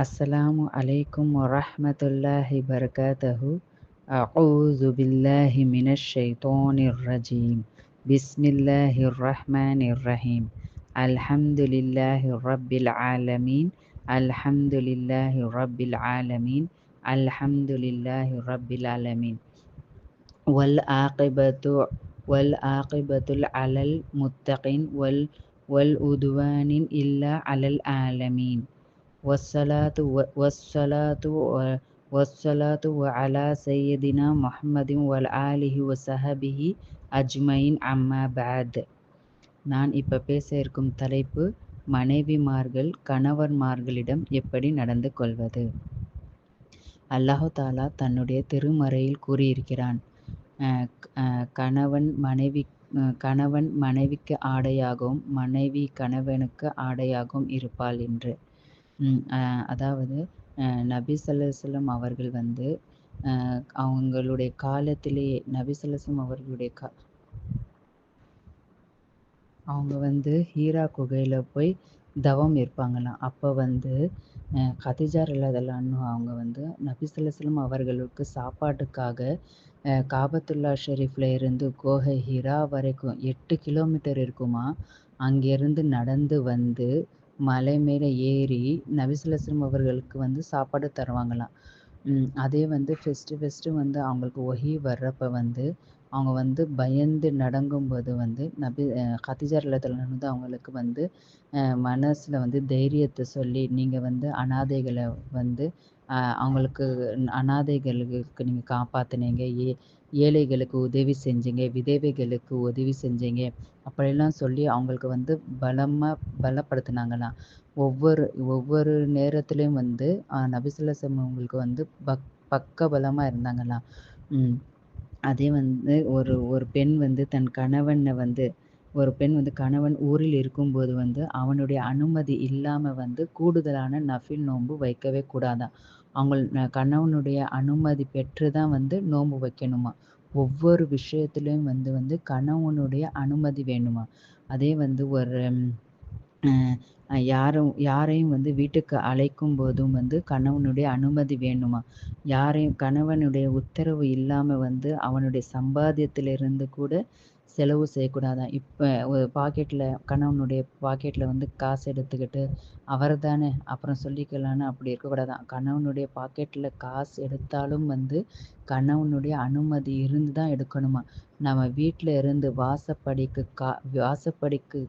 السلام عليكم ورحمة الله وبركاته. أعوذ بالله من الشيطان الرجيم. بسم الله الرحمن الرحيم. الحمد لله رب العالمين. الحمد لله رب العالمين. الحمد لله رب العالمين. والعاقبة والعاقبة على المتقين وال والعدوان إلا على العالمين. والصلاة والصلاة والصلاة على سيدنا محمد وآله وصحبه அஜ்மைன் அம்மா பாத் நான் இப்போ பேச இருக்கும் தலைப்பு மனைவிமார்கள் கணவன்மார்களிடம் எப்படி நடந்து கொள்வது அல்லாஹு தாலா தன்னுடைய திருமறையில் கூறியிருக்கிறான் கணவன் மனைவி கணவன் மனைவிக்கு ஆடையாகவும் மனைவி கணவனுக்கு ஆடையாகவும் இருப்பாள் என்று அதாவது நபி சொல்லம் அவர்கள் வந்து அவங்களுடைய காலத்திலேயே நபி சொல்லம் அவர்களுடைய கா அவங்க வந்து ஹீரா குகையில் போய் தவம் இருப்பாங்களாம் அப்போ வந்து கதிஜார் இல்லாதலான்னு அவங்க வந்து நபி சொல்லம் அவர்களுக்கு சாப்பாட்டுக்காக காபத்துல்லா ஷெரீஃபில் இருந்து கோஹை ஹிரா வரைக்கும் எட்டு கிலோமீட்டர் இருக்குமா அங்கேருந்து நடந்து வந்து மலை மேலே ஏறி நபிசுலஸ்லம் அவர்களுக்கு வந்து சாப்பாடு தருவாங்களாம். அதே வந்து ஃபஸ்ட்டு ஃபஸ்ட்டு வந்து அவங்களுக்கு ஒஹி வர்றப்ப வந்து அவங்க வந்து பயந்து நடங்கும்போது வந்து நபி கத்திஜார் வந்து அவங்களுக்கு வந்து மனசில் வந்து தைரியத்தை சொல்லி நீங்கள் வந்து அனாதைகளை வந்து அவங்களுக்கு அனாதைகளுக்கு நீங்கள் காப்பாற்றினீங்க ஏ ஏழைகளுக்கு உதவி செஞ்சீங்க. விதவைகளுக்கு உதவி செஞ்சீங்க. அப்படிலாம் சொல்லி அவங்களுக்கு வந்து பலமாக பலப்படுத்தினாங்களாம் ஒவ்வொரு ஒவ்வொரு நேரத்துலேயும் வந்து நபிசுல்லாசம் அவங்களுக்கு வந்து பக் பக்க பலமாக இருந்தாங்களாம் அதே வந்து ஒரு ஒரு பெண் வந்து தன் கணவனை வந்து ஒரு பெண் வந்து கணவன் ஊரில் இருக்கும்போது வந்து அவனுடைய அனுமதி இல்லாமல் வந்து கூடுதலான நஃபில் நோன்பு வைக்கவே கூடாதான் அவங்க கணவனுடைய அனுமதி பெற்று தான் வந்து நோன்பு வைக்கணுமா. ஒவ்வொரு விஷயத்துலையும் வந்து வந்து கணவனுடைய அனுமதி வேணுமா? அதே வந்து ஒரு யாரும் யாரையும் வந்து வீட்டுக்கு அழைக்கும் போதும் வந்து கணவனுடைய அனுமதி வேணுமா? யாரையும் கணவனுடைய உத்தரவு இல்லாமல் வந்து அவனுடைய சம்பாத்தியத்திலிருந்து கூட செலவு செய்யக்கூடாதான் இப்போ ஒரு பாக்கெட்டில் கணவனுடைய பாக்கெட்டில் வந்து காசு எடுத்துக்கிட்டு அவர் தானே அப்புறம் சொல்லிக்கலான்னு அப்படி இருக்கக்கூடாதான் கணவனுடைய பாக்கெட்டில் காசு எடுத்தாலும் வந்து கணவனுடைய அனுமதி இருந்து தான் எடுக்கணுமா? நம்ம வீட்டில் இருந்து வாசப்படிக்கு கா வாசப்படிக்கு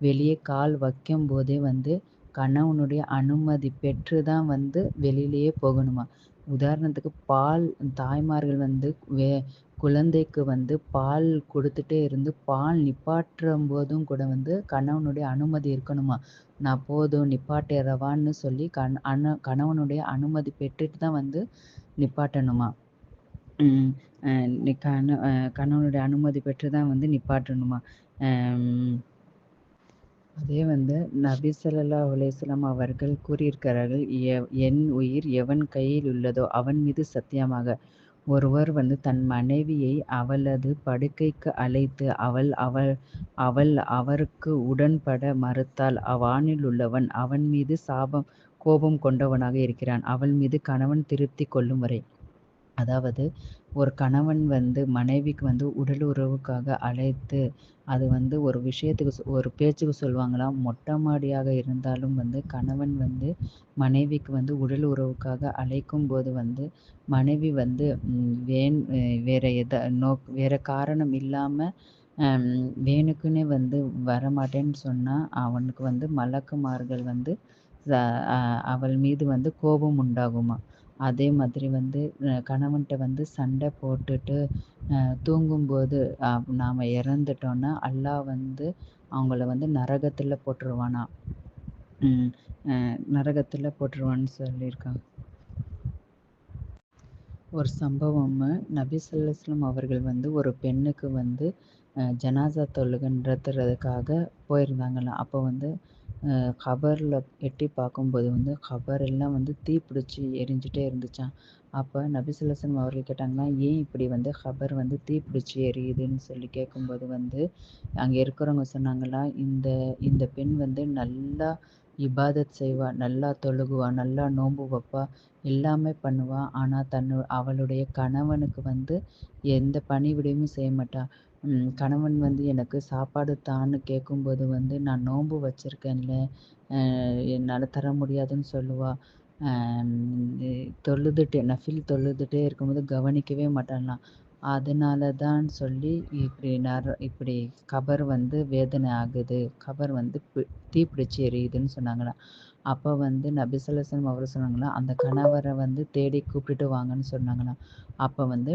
வெளியே கால் வைக்கும் போதே வந்து கணவனுடைய அனுமதி பெற்று தான் வந்து வெளியிலேயே போகணுமா? உதாரணத்துக்கு பால் தாய்மார்கள் வந்து வே குழந்தைக்கு வந்து பால் கொடுத்துட்டே இருந்து பால் நிப்பாட்டும் போதும் கூட வந்து கணவனுடைய அனுமதி இருக்கணுமா? நான் போதும் நிப்பாட்டிறவான்னு சொல்லி கண் அண கணவனுடைய அனுமதி பெற்றுட்டு தான் வந்து நிப்பாட்டணுமா? கண கணவனுடைய அனுமதி பெற்று தான் வந்து நிப்பாட்டணுமா? அதே வந்து நபி சொல்லல்லா அவர்கள் கூறியிருக்கிறார்கள் என் உயிர் எவன் கையில் உள்ளதோ அவன் மீது சத்தியமாக ஒருவர் வந்து தன் மனைவியை அவளது படுக்கைக்கு அழைத்து அவள் அவள் அவள் அவருக்கு உடன்பட மறுத்தால் அவ்வானில் உள்ளவன் அவன் மீது சாபம் கோபம் கொண்டவனாக இருக்கிறான். அவள் மீது கணவன் திருப்தி கொள்ளும் வரை அதாவது ஒரு கணவன் வந்து மனைவிக்கு வந்து உடல் உறவுக்காக அழைத்து அது வந்து ஒரு விஷயத்துக்கு ஒரு பேச்சுக்கு சொல்லுவாங்களாம் மொட்டை மாடியாக இருந்தாலும் வந்து கணவன் வந்து மனைவிக்கு வந்து உடல் உறவுக்காக அழைக்கும் போது வந்து மனைவி வந்து வேன் வேற எத நோ வேற காரணம் இல்லாமல் வேணுக்குன்னே வந்து வரமாட்டேன்னு சொன்னால் அவனுக்கு வந்து மலக்குமார்கள் வந்து அவள் மீது வந்து கோபம் உண்டாகுமா? அதே மாதிரி வந்து கணவன்கிட்ட வந்து சண்டை போட்டுட்டு தூங்கும்போது நாம் இறந்துட்டோன்னா அல்லாஹ் வந்து அவங்கள வந்து நரகத்தில் போட்டுருவானா? நரகத்தில் போட்டுருவான்னு சொல்லியிருக்காங்க. ஒரு சம்பவம் நபி சொல்லம் அவர்கள் வந்து ஒரு பெண்ணுக்கு வந்து ஜனாசா தொழுகன்றதுக்காக போயிருந்தாங்களாம். அப்போ வந்து கபரில் எட்டி பார்க்கும்போது வந்து கபர் எல்லாம் வந்து தீப்பிடிச்சி எரிஞ்சிட்டே இருந்துச்சாம். அப்போ நபிசுல்லசனம் அவர்கள் கேட்டாங்கன்னா ஏன் இப்படி வந்து கபர் வந்து தீ பிடிச்சி எரியுதுன்னு சொல்லி கேட்கும்போது வந்து அங்கே இருக்கிறவங்க சொன்னாங்களா இந்த இந்த பெண் வந்து நல்லா இபாதத் செய்வா நல்லா தொழுகுவா நல்லா நோன்பு வைப்பா எல்லாமே பண்ணுவா. ஆனால் தன்னு அவளுடைய கணவனுக்கு வந்து எந்த பணிவிடையும் செய்ய மாட்டா. கணவன் வந்து எனக்கு சாப்பாடு தான்னு கேட்கும்போது வந்து நான் நோன்பு வச்சுருக்கேன்ல என்னால் தர முடியாதுன்னு சொல்லுவா. தொழுதுட்டு நஃபில் தொழுதுட்டே இருக்கும்போது கவனிக்கவே மாட்டாளாம் அதனால தான் சொல்லி இப்படி நர இப்படி கபர் வந்து வேதனை ஆகுது. கபர் வந்து தீப்பிடிச்சு எரியுதுன்னு சொன்னாங்களாம் அப்போ வந்து நபி அவர் சொன்னாங்களா அந்த கணவரை வந்து தேடி கூப்பிட்டுட்டு வாங்கன்னு சொன்னாங்களாம் அப்போ வந்து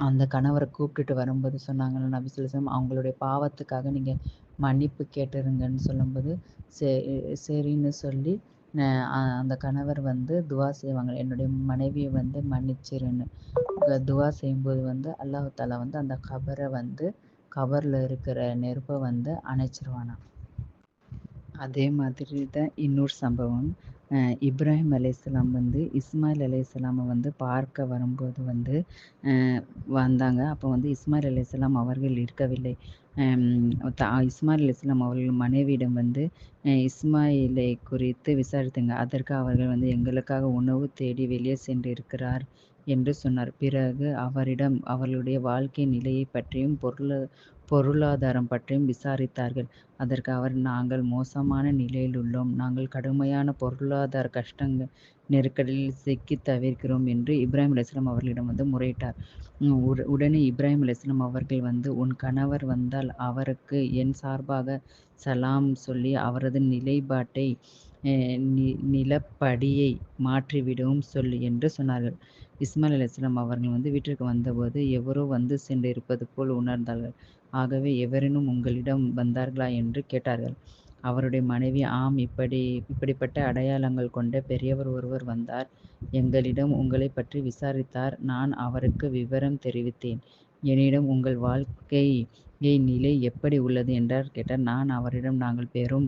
அந்த கணவரை கூப்பிட்டுட்டு வரும்போது சொன்னாங்களா நபி சொல்லசலம் அவங்களுடைய பாவத்துக்காக நீங்கள் மன்னிப்பு கேட்டுருங்கன்னு சொல்லும்போது சரின்னு சொல்லி அந்த கணவர் வந்து துவா செய்வாங்க. என்னுடைய மனைவியை வந்து மன்னிச்சிருன்னு. துவா செய்யும்போது வந்து அல்லாஹ் தாலா வந்து அந்த கபரை வந்து கபரில் இருக்கிற நெருப்பை வந்து அணைச்சிருவானா அதே மாதிரி தான் இன்னொரு சம்பவம். இப்ராஹிம் அலையாம் வந்து இஸ்மாயில் அலையாமை வந்து பார்க்க வரும்போது வந்து வந்தாங்க. அப்போ வந்து இஸ்மாயில் அலையாம் அவர்கள் இருக்கவில்லை. இஸ்மாயில் அலையாம் அவர்கள் மனைவியிடம் வந்து இஸ்மாயிலை குறித்து விசாரித்துங்க. அதற்கு அவர்கள் வந்து எங்களுக்காக உணவு தேடி வெளியே சென்று இருக்கிறார் என்று சொன்னார். பிறகு அவரிடம் அவர்களுடைய வாழ்க்கை நிலையை பற்றியும் பொருள் பொருளாதாரம் பற்றியும் விசாரித்தார்கள். அதற்கு அவர் நாங்கள் மோசமான நிலையில் உள்ளோம். நாங்கள் கடுமையான பொருளாதார கஷ்டங்கள் நெருக்கடியில் சிக்கி தவிர்க்கிறோம் என்று இப்ராஹிம் அலிஸ்லாம் அவர்களிடம் வந்து முறையிட்டார். உடனே இப்ராஹிம் அலிஸ்லாம் அவர்கள் வந்து உன் கணவர் வந்தால் அவருக்கு என் சார்பாக சலாம் சொல்லி அவரது நிலைப்பாட்டை நிலப்படியை மாற்றிவிடவும் சொல்லி என்று சொன்னார்கள். இஸ்மாயில் அலிஸ்லாம் அவர்கள் வந்து வீட்டிற்கு வந்தபோது எவரோ வந்து சென்று இருப்பது போல் உணர்ந்தார்கள். ஆகவே எவரேனும் உங்களிடம் வந்தார்களா என்று கேட்டார்கள். அவருடைய மனைவி ஆம் இப்படி இப்படிப்பட்ட அடையாளங்கள் கொண்ட பெரியவர் ஒருவர் வந்தார். எங்களிடம் உங்களை பற்றி விசாரித்தார். நான் அவருக்கு விவரம் தெரிவித்தேன். என்னிடம் உங்கள் வாழ்க்கை நிலை எப்படி உள்ளது என்றார். கேட்டார். நான் அவரிடம் நாங்கள் பெரும்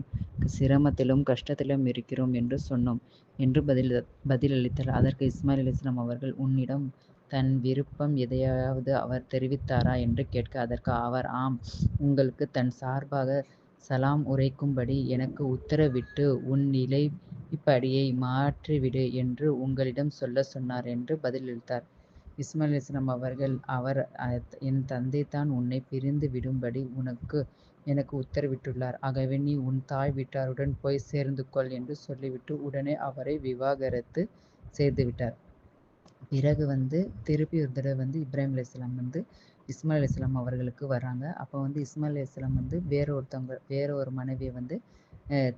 சிரமத்திலும் கஷ்டத்திலும் இருக்கிறோம் என்று சொன்னோம் என்று பதில் பதிலளித்தார். அதற்கு இஸ்மாயில் இஸ்லாம் அவர்கள் உன்னிடம் தன் விருப்பம் எதையாவது அவர் தெரிவித்தாரா? என்று கேட்க அதற்கு அவர் ஆம் உங்களுக்கு தன் சார்பாக சலாம் உரைக்கும்படி எனக்கு உத்தரவிட்டு உன் நிலைப்படியை மாற்றிவிடு என்று உங்களிடம் சொல்ல சொன்னார் என்று பதிலளித்தார். இஸ்மாயில் இஸ்லாம் அவர்கள் அவர் என் தந்தை தான் உன்னை பிரிந்து விடும்படி உனக்கு எனக்கு உத்தரவிட்டுள்ளார். ஆகவே நீ உன் தாய் வீட்டாருடன் போய் சேர்ந்து கொள் என்று சொல்லிவிட்டு உடனே அவரை விவாகரத்து செய்துவிட்டார். பிறகு வந்து திருப்பி ஒரு தடவை வந்து இப்ராஹிம் இஸ்லாம் வந்து இஸ்மாயில் இஸ்லாம் அவர்களுக்கு வராங்க அப்போ வந்து இஸ்மாயில் இஸ்லாம் வந்து வேற ஒருத்தவங்க வேற ஒரு மனைவியை வந்து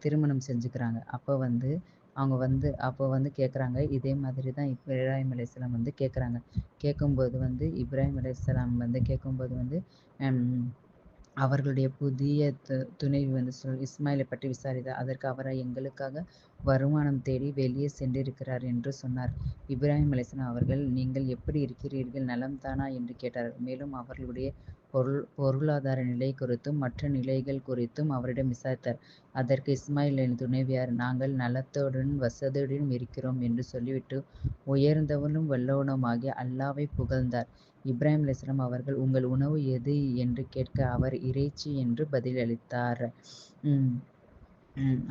திருமணம் செஞ்சுக்கிறாங்க. அப்போ வந்து அவங்க வந்து அப்போ வந்து கேட்குறாங்க. இதே மாதிரி தான் இப்ராஹிம் அலையாம் வந்து கேட்குறாங்க. கேட்கும்போது வந்து இப்ராஹிம் அலையாம் வந்து கேட்கும்போது வந்து அவர்களுடைய புதிய து துணைவி வந்து சொல் இஸ்மாயிலை பற்றி விசாரித்தார் அதற்கு அவரை எங்களுக்காக வருமானம் தேடி வெளியே சென்றிருக்கிறார் என்று சொன்னார். இப்ராஹிம் அலிஸ்லாம் அவர்கள் நீங்கள் எப்படி இருக்கிறீர்கள்? நலம் தானா என்று கேட்டார் மேலும் அவர்களுடைய பொருள் பொருளாதார நிலை குறித்தும் மற்ற நிலைகள் குறித்தும் அவரிடம் விசாரித்தார். அதற்கு இஸ்மாயிலின் துணைவியார் நாங்கள் நலத்துடன் வசதியுடன் இருக்கிறோம் என்று சொல்லிவிட்டு உயர்ந்தவனும் வல்லவனுமாகிய அல்லாவை புகழ்ந்தார். இப்ராஹிம் அலிஸ்லாம் அவர்கள் உங்கள் உணவு எது? என்று கேட்க அவர் இறைச்சி என்று பதிலளித்தார்.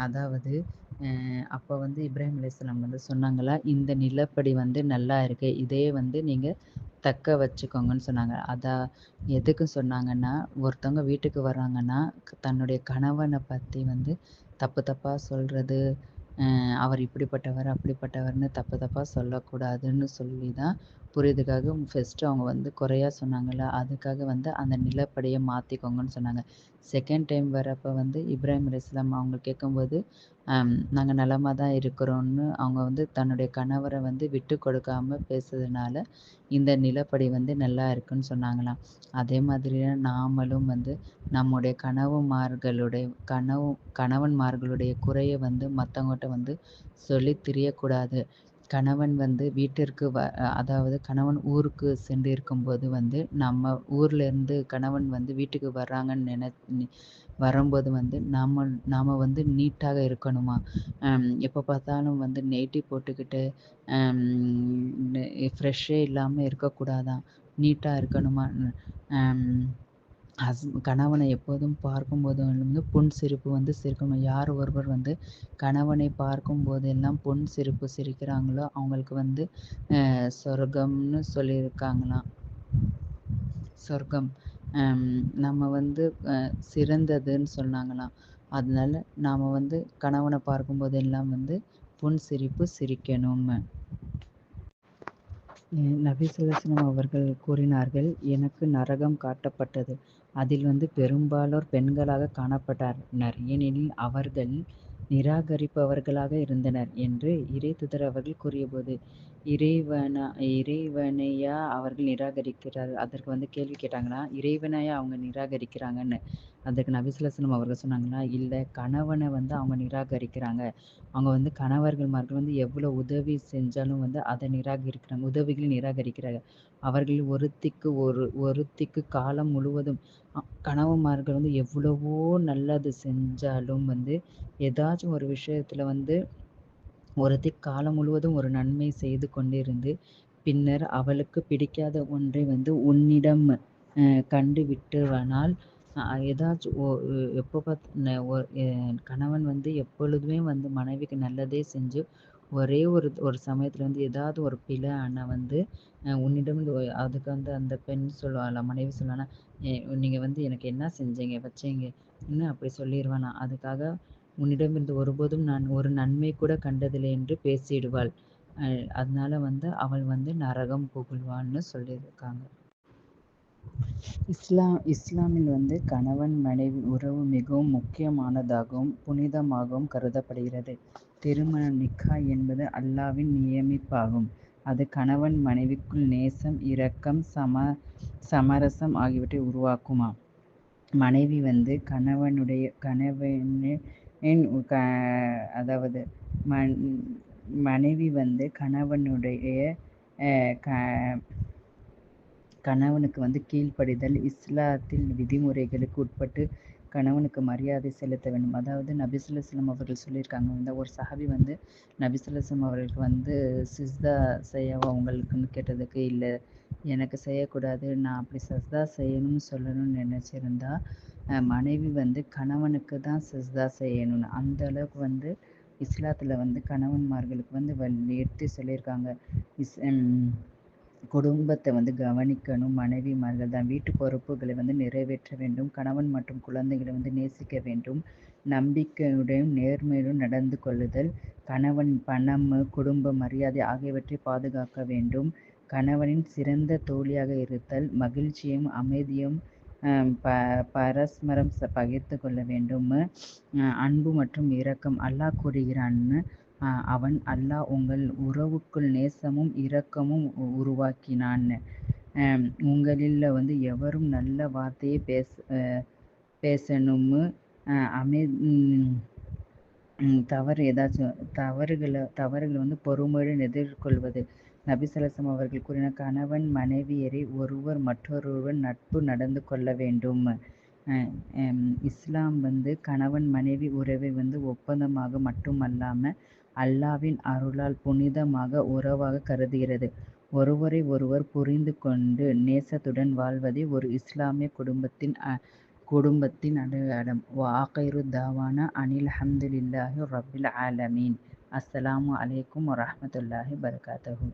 அதாவது அப்போ வந்து இப்ராஹிம் அலிஸ்லாம் வந்து சொன்னாங்களா இந்த நிலப்படி வந்து நல்லா இருக்கு இதே வந்து நீங்கள் தக்க வச்சுக்கோங்கன்னு சொன்னாங்க. அதான் எதுக்கு சொன்னாங்கன்னா ஒருத்தவங்க வீட்டுக்கு வர்றாங்கன்னா தன்னுடைய கணவனை பற்றி வந்து தப்பு தப்பாக சொல்கிறது அவர் இப்படிப்பட்டவர் அப்படிப்பட்டவர்னு தப்பு தப்பாக சொல்லக்கூடாதுன்னு சொல்லி தான் புரியுதுக்காக ஃபஸ்ட்டு அவங்க வந்து குறையா சொன்னாங்கல்ல அதுக்காக வந்து அந்த நிலப்படியை மாற்றிக்கோங்கன்னு சொன்னாங்க. செகண்ட் டைம் வரப்போ வந்து இப்ராஹிம் அலிஸ்லாம் அவங்க கேட்கும்போது நாங்கள் நலமாக தான் இருக்கிறோன்னு அவங்க வந்து தன்னுடைய கணவரை வந்து விட்டு கொடுக்காம பேசுறதுனால இந்த நிலப்படி வந்து நல்லா இருக்குன்னு சொன்னாங்களாம். அதே மாதிரி நாமளும் வந்து நம்முடைய கனவுமார்களுடைய கனவு கணவன்மார்களுடைய குறையை வந்து மற்றவங்ககிட்ட வந்து சொல்லி திரியக்கூடாது. கணவன் வந்து வீட்டிற்கு வ அதாவது கணவன் ஊருக்கு சென்று இருக்கும்போது வந்து நம்ம ஊர்லேருந்து கணவன் வந்து வீட்டுக்கு வர்றாங்கன்னு நினை வரும்போது வந்து நாம் நாம் வந்து நீட்டாக இருக்கணுமா? எப்போ பார்த்தாலும் வந்து நைட்டி போட்டுக்கிட்டு ஃப்ரெஷ்ஷே இல்லாமல் இருக்கக்கூடாதான் நீட்டாக இருக்கணுமா? ஹஸ் கணவனை எப்போதும் பார்க்கும்போது வந்து புன் சிரிப்பு வந்து சிரிக்கணும். யார் ஒருவர் வந்து கணவனை பார்க்கும் போதெல்லாம் பொன் சிரிப்பு சிரிக்கிறாங்களோ அவங்களுக்கு வந்து சொர்க்கம்னு சொல்லியிருக்காங்களாம் சொர்க்கம். நம்ம வந்து சிறந்ததுன்னு சொன்னாங்களாம் அதனால நாம் வந்து கணவனை பார்க்கும்போதெல்லாம் வந்து புன் சிரிப்பு சிரிக்கணும் நபி அவர்கள் கூறினார்கள் எனக்கு நரகம் காட்டப்பட்டது. அதில் வந்து பெரும்பாலோர் பெண்களாக காணப்பட்டனர். ஏனெனில் அவர்கள் நிராகரிப்பவர்களாக இருந்தனர் என்று இறைத்தூதர் அவர்கள் கூறியபோது இறைவனா இறைவனையா அவர்கள் நிராகரிக்கிறார்? அதற்கு வந்து கேள்வி கேட்டாங்கன்னா இறைவனையா அவங்க நிராகரிக்கிறாங்கன்னு. அதற்கு நபிசுலசனம் அவர்கள் சொன்னாங்கன்னா இல்லை கணவனை வந்து அவங்க நிராகரிக்கிறாங்க. அவங்க வந்து கணவர்கள்மார்கள் வந்து எவ்வளோ உதவி செஞ்சாலும் வந்து அதை நிராகரிக்கிறாங்க உதவிகளை நிராகரிக்கிறாங்க. அவர்கள் ஒருத்திக்கு ஒரு ஒருத்திக்கு காலம் முழுவதும் கணவன்மார்கள் வந்து எவ்வளவோ நல்லது செஞ்சாலும் வந்து ஏதாச்சும் ஒரு விஷயத்தில் வந்து ஒருத்தி காலம் முழுவதும் ஒரு நன்மை செய்து கொண்டிருந்து பின்னர் அவளுக்கு பிடிக்காத ஒன்றை வந்து உன்னிடம் கண்டு விட்டுவனால் ஏதாச்சும் எப்போ பார்த்து கணவன் வந்து எப்பொழுதுமே வந்து மனைவிக்கு நல்லதே செஞ்சு ஒரே ஒரு ஒரு சமயத்தில் வந்து ஏதாவது ஒரு பிழை ஆனால் வந்து உன்னிடம் அதுக்கு வந்து அந்த பெண் சொல்லுவாள் மனைவி சொல்லுவானா நீங்கள் வந்து எனக்கு என்ன செஞ்சீங்க வச்சீங்க? இன்னும் அப்படி சொல்லிடுவானா அதுக்காக உன்னிடமிருந்து ஒருபோதும் நான் ஒரு நன்மை கூட கண்டதில்லை என்று பேசிடுவாள். அதனால வந்து அவள் வந்து நரகம் புகழ்வாள்னு சொல்லியிருக்காங்க. இஸ்லாம் இஸ்லாமில் வந்து கணவன் மனைவி உறவு மிகவும் முக்கியமானதாகவும் புனிதமாகவும் கருதப்படுகிறது. திருமண நிக்கா என்பது அல்லாவின் நியமிப்பாகும். அது கணவன் மனைவிக்குள் நேசம் இரக்கம் சம சமரசம் ஆகியவற்றை உருவாக்குமா? மனைவி வந்து கணவனுடைய என் க அதாவது மன் மனைவி வந்து கணவனுடைய க கணவனுக்கு வந்து கீழ்ப்படிதல் இஸ்லாத்தில் விதிமுறைகளுக்கு உட்பட்டு கணவனுக்கு மரியாதை செலுத்த வேண்டும். அதாவது நபிசுல்லாஸ்லம் அவர்கள் சொல்லியிருக்காங்க வந்து ஒரு சஹாபி வந்து நபிசுல்லாஸ்லம் அவர்களுக்கு வந்து சிஸ்தா செய்யவா அவங்களுக்குன்னு கேட்டதுக்கு இல்லை எனக்கு செய்யக்கூடாது நான் அப்படி சஸ்தா செய்யணும்னு சொல்லணும்னு நினச்சிருந்தா மனைவி வந்து கணவனுக்கு தான் சிஸ்தா செய்யணும்னு. அந்த அளவுக்கு வந்து இஸ்லாத்தில் வந்து கணவன்மார்களுக்கு வந்து வலியுறுத்தி சொல்லியிருக்காங்க. இஸ் குடும்பத்தை வந்து கவனிக்கணும். மனைவிமார்கள் தான் வீட்டு பொறுப்புகளை வந்து நிறைவேற்ற வேண்டும். கணவன் மற்றும் குழந்தைகளை வந்து நேசிக்க வேண்டும். நம்பிக்கையுடன் நேர்மையுடன் நடந்து கொள்ளுதல் கணவன் பணம் குடும்ப மரியாதை ஆகியவற்றை பாதுகாக்க வேண்டும். கணவனின் சிறந்த தோழியாக இருத்தல் மகிழ்ச்சியும் அமைதியும் ப பரஸ்பரம் பகிர்ந்து கொள்ள வேண்டும். அன்பு மற்றும் இரக்கம். அல்லாஹ் கூறுகிறான்னு அவன் அல்லாஹ் உங்கள் உறவுக்குள் நேசமும் இரக்கமும் உருவாக்கினான். உங்களில் வந்து எவரும் நல்ல வார்த்தையை பேச பேசணும். அமை தவறு ஏதாச்சும் தவறுகளை தவறுகளை வந்து பொறுமையுடன் எதிர்கொள்வது. நபிசலசம் அவர்கள் கூறின கணவன் மனைவியரை ஒருவர் மற்றொருவர் நட்பு நடந்து கொள்ள வேண்டும். இஸ்லாம் வந்து கணவன் மனைவி உறவை வந்து ஒப்பந்தமாக மட்டுமல்லாமல் அல்லாவின் அருளால் புனிதமாக உறவாக கருதுகிறது. ஒருவரை ஒருவர் புரிந்து கொண்டு நேசத்துடன் வாழ்வதே ஒரு இஸ்லாமிய குடும்பத்தின் குடும்பத்தின் அடையாளம் வாகைரு தாவானா அனில் அஹமதுல்லாஹி ரபில் ஆலமீன். அஸ்ஸலாமு அலைக்கும் வரமத்துல்லாஹி பரகாத்தஹூ